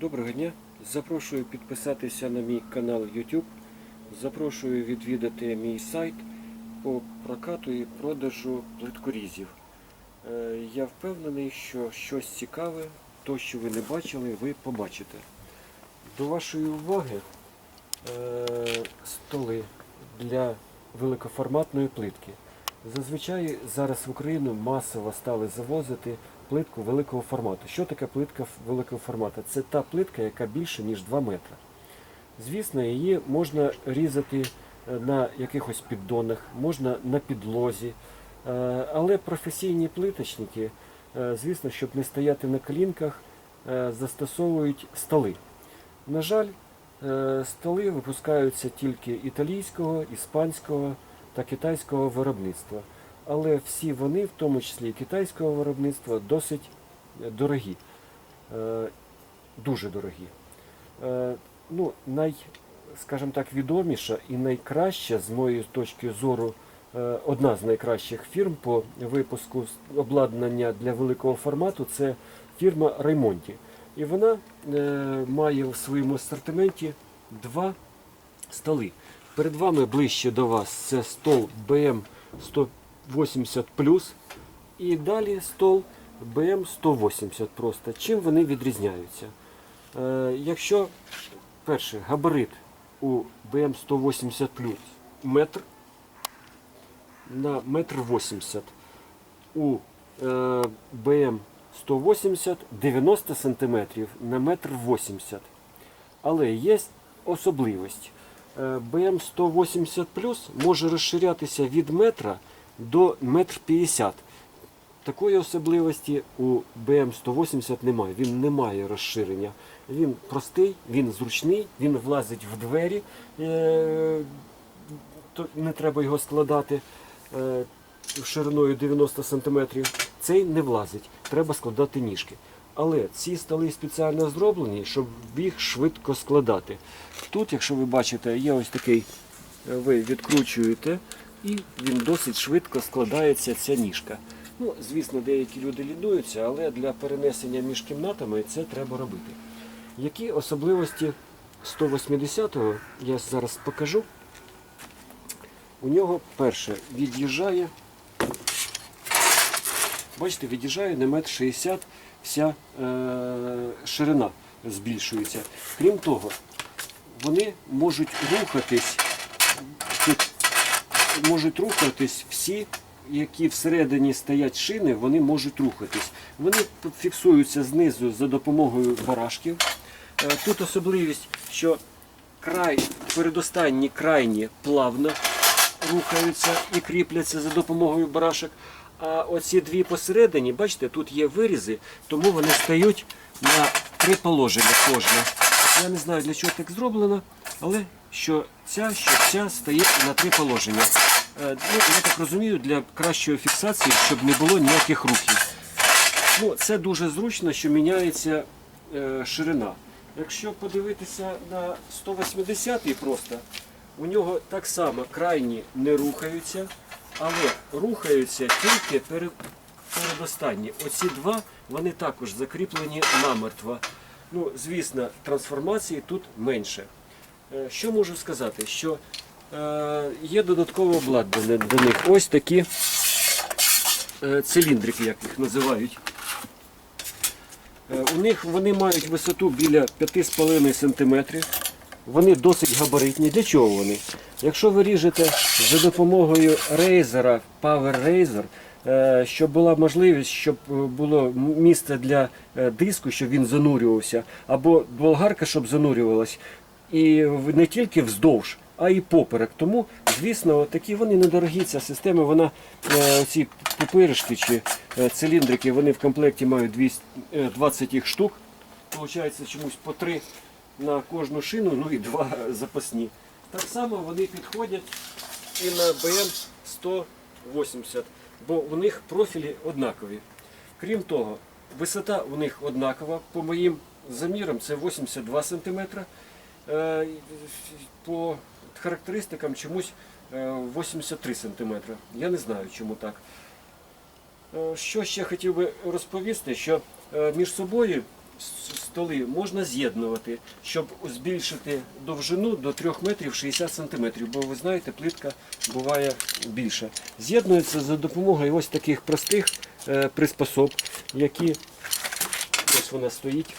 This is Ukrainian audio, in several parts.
Доброго дня! Запрошую підписатися на мій канал YouTube. Запрошую відвідати мій сайт по прокату і продажу плиткорізів. Е, Я впевнений, що щось цікаве, то, що ви не бачили, ви побачите. До вашої уваги е, столи для великоформатної плитки. Зазвичай зараз в Україну масово стали завозити плитку великого формату. Що таке плитка великого формату? Це та плитка, яка більше, ніж 2 метри. Звісно, її можна різати е, на якихось піддонах, можна на підлозі. Е, Але професійні плиточники, е, звісно, щоб не стояти на колінках, е, застосовують столи. На жаль, столи випускаються тільки італійського, іспанського та китайського виробництва. Але всі вони, в тому числі і китайського виробництва, досить е, дорогі, Е, дуже дорогі. Е, Ну, най, скажімо так, відоміша і найкраща, з моєї точки зору, одна з найкращих фірм по випуску обладнання для великого формату це фірма Раймонті. І вона має в своєму асортименті два столи. Перед вами ближче до вас це стол BM 180 і далі стол BM 180 просто. Чим вони відрізняються? Е, якщо перше габарит у BM 180 метр на метр 80, у е, BM 180 90 сантиметрів на метр 80. Але є особливість. Е, BM 180 може розширятися від метра до метр 50. Такої особливості у BM 180 немає. Він не має розширення. Він простий, він зручний, він влазить в двері, е, не треба його складати е, шириною 90 см. Цей не влазить, треба складати ніжки. Але ці столи спеціально зроблені, щоб їх швидко складати. Тут, якщо ви бачите, є ось такий, ви відкручуєте, і він досить швидко складається ця ніжка. Ну, звісно, деякі люди лінуються, але для перенесення між кімнатами це треба робити. Які особливості 180-го я зараз покажу. У нього перше від'їжджає, бачите, від'їжджає на метр 60 вся е, ширина збільшується. Крім того, вони можуть рухатись, можуть рухатись всі, які всередині стоять шини, вони можуть рухатись. Вони фіксуються знизу за допомогою барашків. Е, Тут особливість, що край, передостанні крайні плавно рухаються і кріпляться за допомогою барашок. А оці дві посередині, бачите, тут є вирізи, тому вони стають на три положення кожна. Я не знаю для чого так зроблено, але що ця, що ця стає на три положення. Е, Ну, я так розумію, для кращої фіксації, щоб не було ніяких рухів. Ну, це дуже зручно, що міняється е, ширина. Якщо подивитися на 180-й просто, у нього так само крайні не рухаються, але рухаються тільки перед, передостанні. Оці два вони також закріплені намертво. Ну, звісно, трансформації тут менше. Е, Що можу сказати? Що є додаткове обладнання до них. Ось такі е, циліндрики, як їх називають. Е, У них вони мають висоту біля 5,5 см. Вони досить габаритні. Для чого вони? Якщо ви ріжете за допомогою рейзера, Power Razor, е, щоб була можливість, щоб е, було місце для е, диску, щоб він занурювався, або болгарка, щоб занурювалась, і не тільки вздовж, а і поперек. Тому, звісно, такі вони недорогі. Ця система, вона е, ці пупиришки чи е, циліндрики, вони в комплекті мають 200, е, 20 їх штук. Получається чомусь по три на кожну шину, ну і два запасні. Так само вони підходять і на БМ 180, бо у них профілі однакові. Крім того, висота у них однакова. По моїм замірам це 82 см. По характеристикам чомусь е, 83 см. Я не знаю, чому так. Е, Що ще хотів би розповісти, що е, між собою столи можна з'єднувати, щоб збільшити довжину до 3 метрів 60 сантиметрів, бо ви знаєте, плитка буває більша. З'єднується за допомогою ось таких простих е, приспособ, які ось вона стоїть.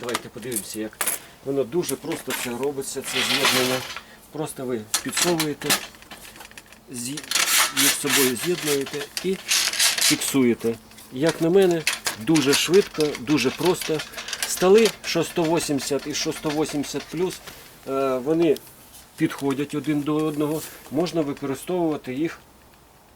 Давайте подивимося, як воно дуже просто це робиться, це з'єднання. Просто ви підсовуєте, між собою з'єднуєте і фіксуєте. Як на мене, дуже швидко, дуже просто. Столи, що 180 і що 180 плюс, е, вони підходять один до одного. Можна використовувати їх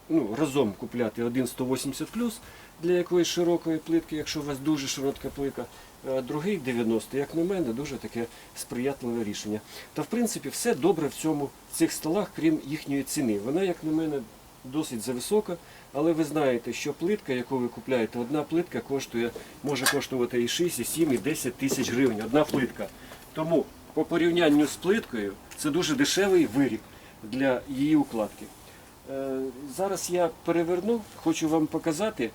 ну, разом купляти один 180 плюс для якоїсь широкої плитки, якщо у вас дуже широка плитка, другий 90. Як на мене, дуже таке сприятливе рішення. Та в принципі все добре в цьому в цих столах, крім їхньої ціни. Вона, як на мене, досить зависока, але ви знаєте, що плитка, яку ви купляєте, одна плитка коштує, може коштувати і 6, і 7, і 10 тисяч гривень. Одна плитка. Тому по порівнянню з плиткою це дуже дешевий виріб для її укладки. Е, Зараз я переверну, хочу вам показати.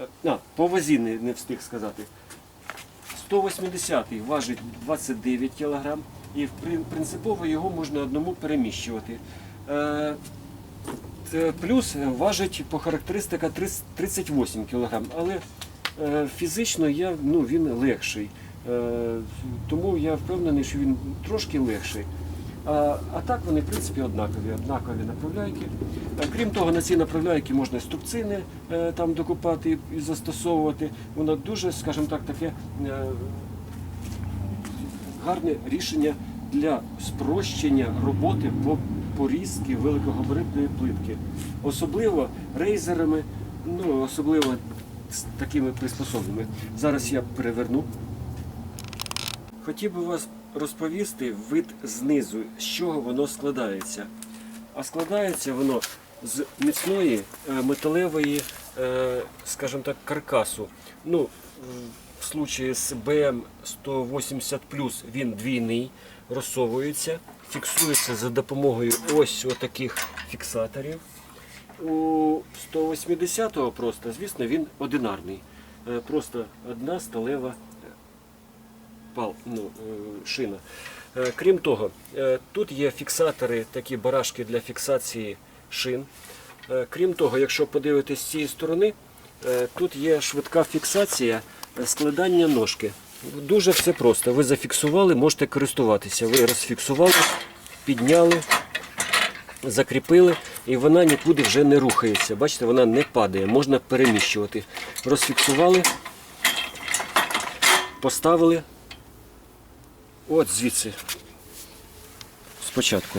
е, А, по вазі не, не встиг сказати. 180 важить 29 кг і принципово його можна одному переміщувати. Е, Плюс важить по характеристика 38 кг, але е, фізично я, ну, він легший. Е, Тому я впевнений, що він трошки легший. А, так вони, в принципі, однакові, однакові направляйки. Е, Крім того, на ці направляйки можна струбцини е, там докупати і- і застосовувати. Воно дуже, скажімо так, таке е, гарне рішення для спрощення роботи по порізки великогабаритної плитки. Особливо рейзерами, ну особливо з такими приспособами. Зараз я переверну. Хотів би вас розповісти вид знизу, з чого воно складається. А складається воно з міцної е, металевої, е, скажімо так, каркасу. Ну, в- случаї з БМ 180 він двійний, розсовується, фіксується за допомогою ось таких фіксаторів. У 180-го просто, звісно, він одинарний. Е, Просто одна сталева пал, ну, е, шина. Е, Крім того, е, тут є фіксатори, такі барашки для фіксації шин. Крім того, якщо подивитись з цієї сторони, тут є швидка фіксація складання ножки. Дуже все просто. Ви зафіксували, можете користуватися. Ви розфіксували, підняли, закріпили, і вона нікуди вже не рухається. Бачите, вона не падає, можна переміщувати. Розфіксували, поставили. От звідси. Спочатку.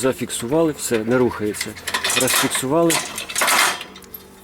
Зафіксували, все, не рухається. Розфіксували,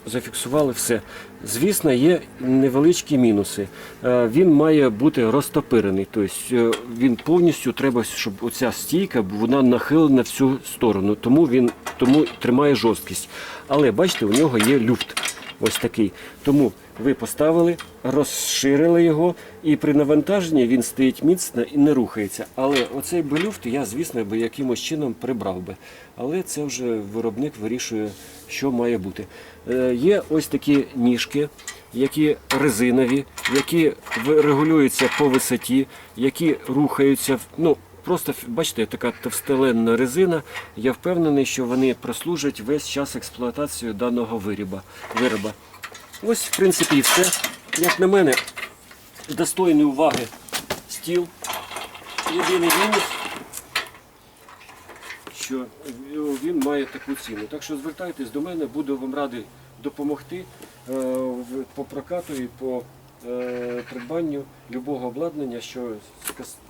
зафіксували все. Звісно, є невеличкі мінуси. Е, Він має бути розтопирений. Тобто е, він повністю треба, щоб оця стійка вона нахилена в цю сторону, тому він тому тримає жорсткість. Але бачите, у нього є люфт. Ось такий. Тому ви поставили, розширили його, і при навантаженні він стоїть міцно і не рухається. Але оцей би я, звісно, би якимось чином прибрав би. Але це вже виробник вирішує, що має бути. Е, Є ось такі ніжки, які резинові, які регулюються по висоті, які рухаються. Ну, Просто бачите, така товстеленна резина. Я впевнений, що вони прослужать весь час експлуатації даного вироба. вироба. Ось, в принципі, і все. Як на мене, достойний уваги стіл. Єдиний мінус, що він має таку ціну. Так що звертайтесь до мене, буду вам радий допомогти е, по прокату і по придбанню любого обладнання, що,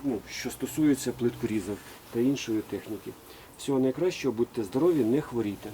ну, що стосується плиткорізів та іншої техніки. Всього найкращого, будьте здорові, не хворійте.